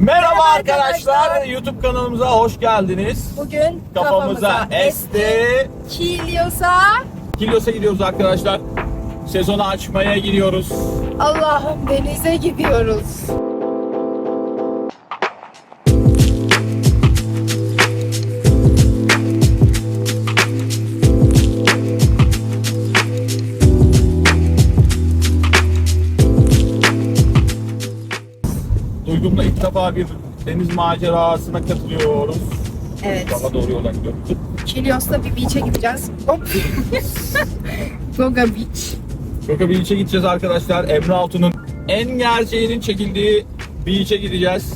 Merhaba arkadaşlar, YouTube kanalımıza hoş geldiniz. Bugün Kafamıza esti. Kilios'a Kilyos'a gidiyoruz arkadaşlar. Sezonu açmaya gidiyoruz. Allah'ım denize gidiyoruz. Defa bir deniz macerasına katılıyoruz. Evet. Kafa doğru yola gidiyoruz. Kilios'ta bir beach'e gideceğiz. Hop. Goga Beach. Roka Beach'e gideceğiz arkadaşlar. Emre Altun'un en gerçeğinin çekildiği beach'e gideceğiz.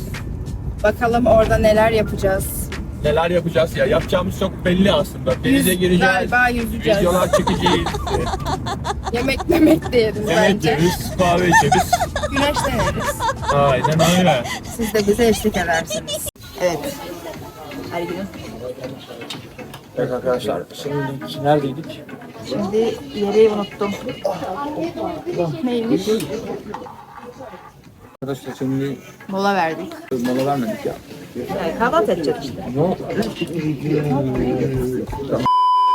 Bakalım orada neler yapacağız. Neler yapacağız ya? Yapacağımız çok belli aslında. Denize Yüz- gireceğiz. Galiba yüzeceğiz. Videolar çekeceğiz. Yemek memek de yeriz Yemek bence. yeriz, kahve içeriz. Güneş de yeriz. Aynen öyle. Siz de bize eşlik edersiniz. Evet. Hadi gidelim. Evet arkadaşlar şimdi neredeydik? Şimdi yeri unuttum. Neymiş? Arkadaşlar şimdi Mola verdik. mola vermedik ya. Yani kahvaltı edeceğiz işte.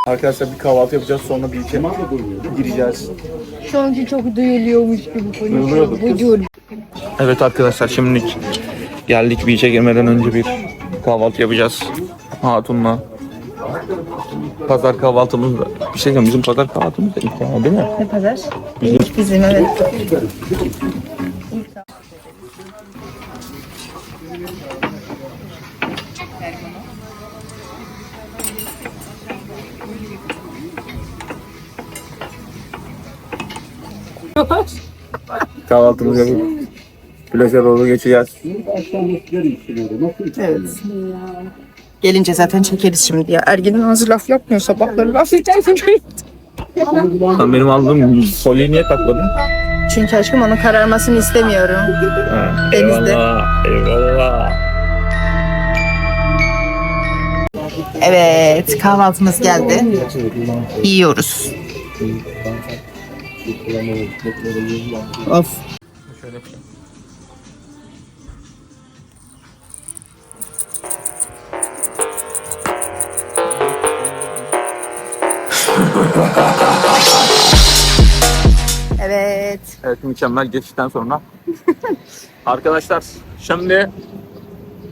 Arkadaşlar bir kahvaltı yapacağız sonra bir içe gireceğiz. Sanki çok duyuluyormuş gibi. Vücud. Evet arkadaşlar şimdi geldik bir içe girmeden önce bir kahvaltı yapacağız. Hatun'la. Pazar kahvaltımız da. Bir şey diyeceğim bizim pazar kahvaltımız da ilk yani değil mi? Ne pazar? İlk bizim evet. Kahvaltımızı yapıp plaja doğru geçeceğiz. Evet. Gelince zaten çekeriz şimdi ya. Ergen'in ağzı laf yapmıyor. Sabahları laf yiyeceksin. Sen benim aldığım folyeyi niye takmadın? Çünkü aşkım onun kararmasını istemiyorum. Ha, Denizde. Eyvallah, eyvallah. Evet, kahvaltımız geldi. Yiyoruz. Of. Şöyle. Evet. Evet mükemmel geçişten sonra. Arkadaşlar şimdi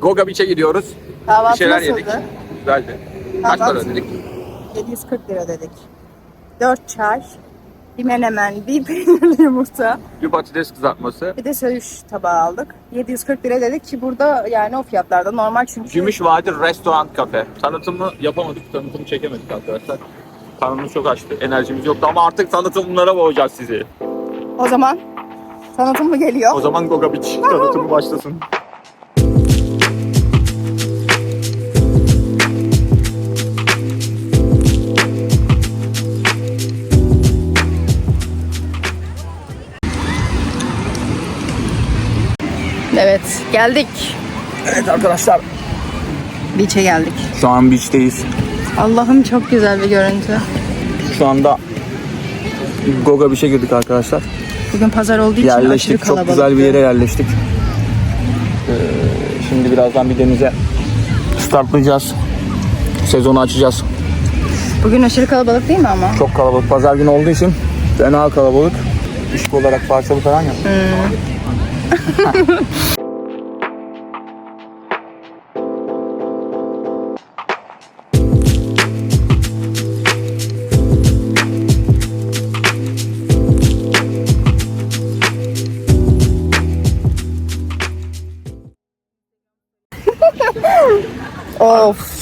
Goga Beach'e gidiyoruz. Bir Kahvaltı şeyler nasıldı? yedik. Güzeldi. Kaç para ödedik? 740 lira dedik. 4 çay, bir menemen, bir peynirli yumurta, Bir patates kızartması. bir de söğüş tabağı aldık. 740 lira dedik ki burada yani o fiyatlarda normal çünkü. Gümüş Vadi Restoran Kafe. Tanıtımı yapamadık, tanıtımı çekemedik arkadaşlar. Karnımız çok açtı, enerjimiz yoktu ama artık tanıtımlara boğacağız sizi. O zaman tanıtım mı geliyor? O zaman Goga Beach tanıtımı başlasın. Geldik. Evet arkadaşlar. Beach'e geldik. Şu an beach'teyiz. Allah'ım çok güzel bir görüntü. Şu anda Goga Beach'e girdik arkadaşlar. Bugün pazar olduğu için Yerleştik. Çok güzel bir yere yerleştik. Ee, şimdi birazdan bir denize startlayacağız. Sezonu açacağız. Bugün aşırı kalabalık değil mi ama? Çok kalabalık. Pazar günü olduğu için fena kalabalık. İş olarak parçalı falan ya. Of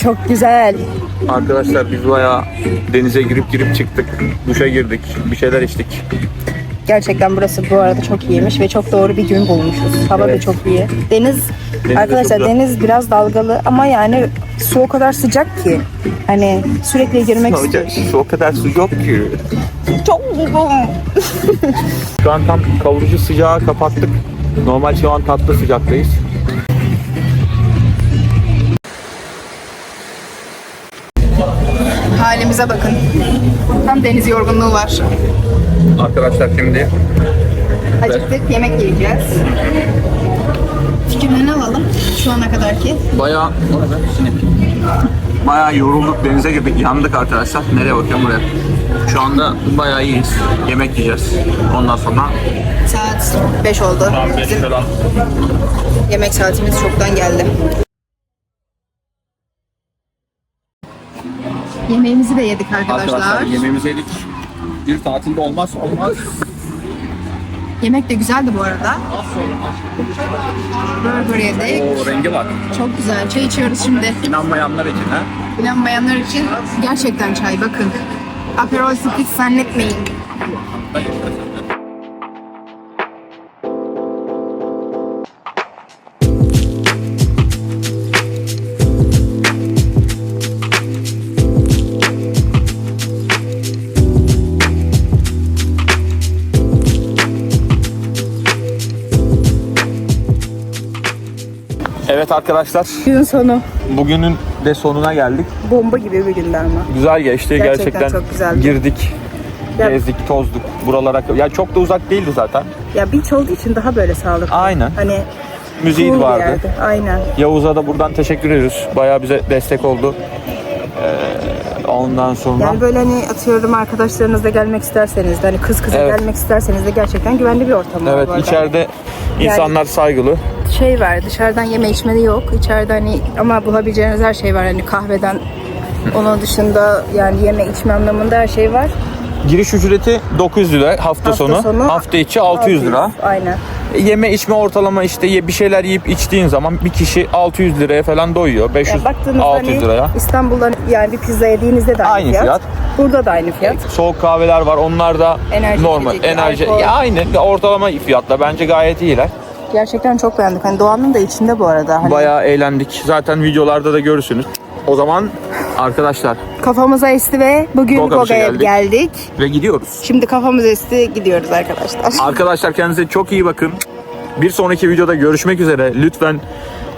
çok güzel. Arkadaşlar biz bayağı denize girip girip çıktık. Duşa girdik. Bir şeyler içtik. Gerçekten burası bu arada çok iyiymiş ve çok doğru bir gün bulmuşuz. Hava da Evet. çok iyi. Deniz, de arkadaşlar çok güzel. deniz biraz dalgalı ama yani su o kadar sıcak ki. Hani sürekli girmek Hocam istiyorsun. su o kadar su yok ki. Çok uzun. Şu an tam kavurucu sıcağı kapattık. Normal şu an tatlı sıcaktayız. Halimize bakın. Tam deniz yorgunluğu var. Arkadaşlar şimdi Acıktık, yemek yiyeceğiz. fikirlerini alalım şu ana kadar ki. Bayağı Bayağı yorulduk, denize girdik, yandık arkadaşlar. Nereye bakıyorum buraya? Şu anda bayağı iyiyiz. Yemek yiyeceğiz. Ondan sonra Saat 5 oldu. Bizim yemek saatimiz çoktan geldi. Yemeğimizi de yedik arkadaşlar. yemeğimizi yedik. Bir tatilde olmaz olmaz. Yemek de güzeldi bu arada. Burger yedik. O rengi var. Çok güzel. Çay içiyoruz şimdi. İnanmayanlar için ha. İnanmayanlar için gerçekten çay bakın. Aperol Spritz zannetmeyin. Evet arkadaşlar, Gün sonu. bugünün de sonuna geldik. Bomba gibi bir gündü ama. Güzel geçti Gerçekten gerçekten. çok güzeldi. Girdik, Ya- gezdik, tozduk buralara. Ya çok da uzak değildi zaten. Ya beach olduğu için daha böyle sağlıklı. Aynen. Hani Müziği cool vardı. yerde. Aynen. Yavuz'a da buradan teşekkür ediyoruz. Bayağı bize destek oldu. Ee, ondan sonra Yani böyle hani atıyorum arkadaşlarınızla gelmek isterseniz de hani kız kıza Evet. gelmek isterseniz de gerçekten güvenli bir ortam var evet arada. içeride insanlar saygılı. Şey var dışarıdan yeme içme de yok. İçeride hani ama bulabileceğiniz her şey var hani kahveden onun dışında yani yeme içme anlamında her şey var. Giriş ücreti 900 lira hafta, Hafta sonu. sonu Hafta içi 600 lira. Aynen. Yeme içme ortalama işte bir şeyler yiyip içtiğin zaman bir kişi 600 liraya falan doyuyor. 500 Yani baktığınızda 600 hani liraya. İstanbul'da yani bir pizza yediğinizde de aynı, Aynı fiyat. fiyat. Burada da aynı fiyat. Soğuk kahveler var. Onlar da Enerji normal. Enerji ya aynı ortalama fiyatla bence gayet iyiler. Gerçekten çok beğendik. Hani doğanın da içinde bu arada. Hani Bayağı eğlendik. Zaten videolarda da görürsünüz. O zaman arkadaşlar kafamıza esti ve bugün Goga'ya Goga'ya geldik. geldik. ve gidiyoruz. Şimdi kafamız esti gidiyoruz arkadaşlar. Arkadaşlar kendinize çok iyi bakın. Bir sonraki videoda görüşmek üzere. Lütfen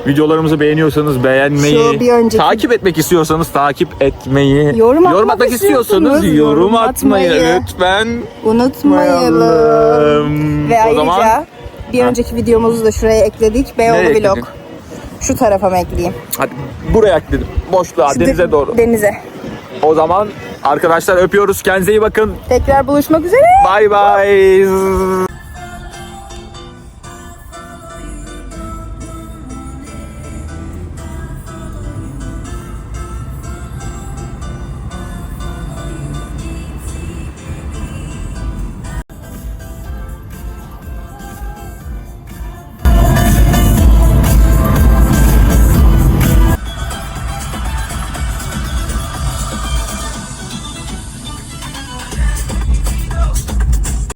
videolarımızı beğeniyorsanız beğenmeyi, önceki- takip etmek istiyorsanız takip etmeyi, Yorum atmak atmak istiyorsanız yorum yorum atmayı atmayı lütfen Unutmayalım. unutmayalım. Ve o ayrıca zaman bir önceki videomuzu da şuraya ekledik. Beyoğlu Nereye vlog. Şu tarafa mı ekleyeyim? hadi buraya ekledim. Boşluğa Şimdi denize doğru. Denize. O zaman arkadaşlar öpüyoruz. Kendinize iyi bakın. Tekrar buluşmak üzere. Bay bay.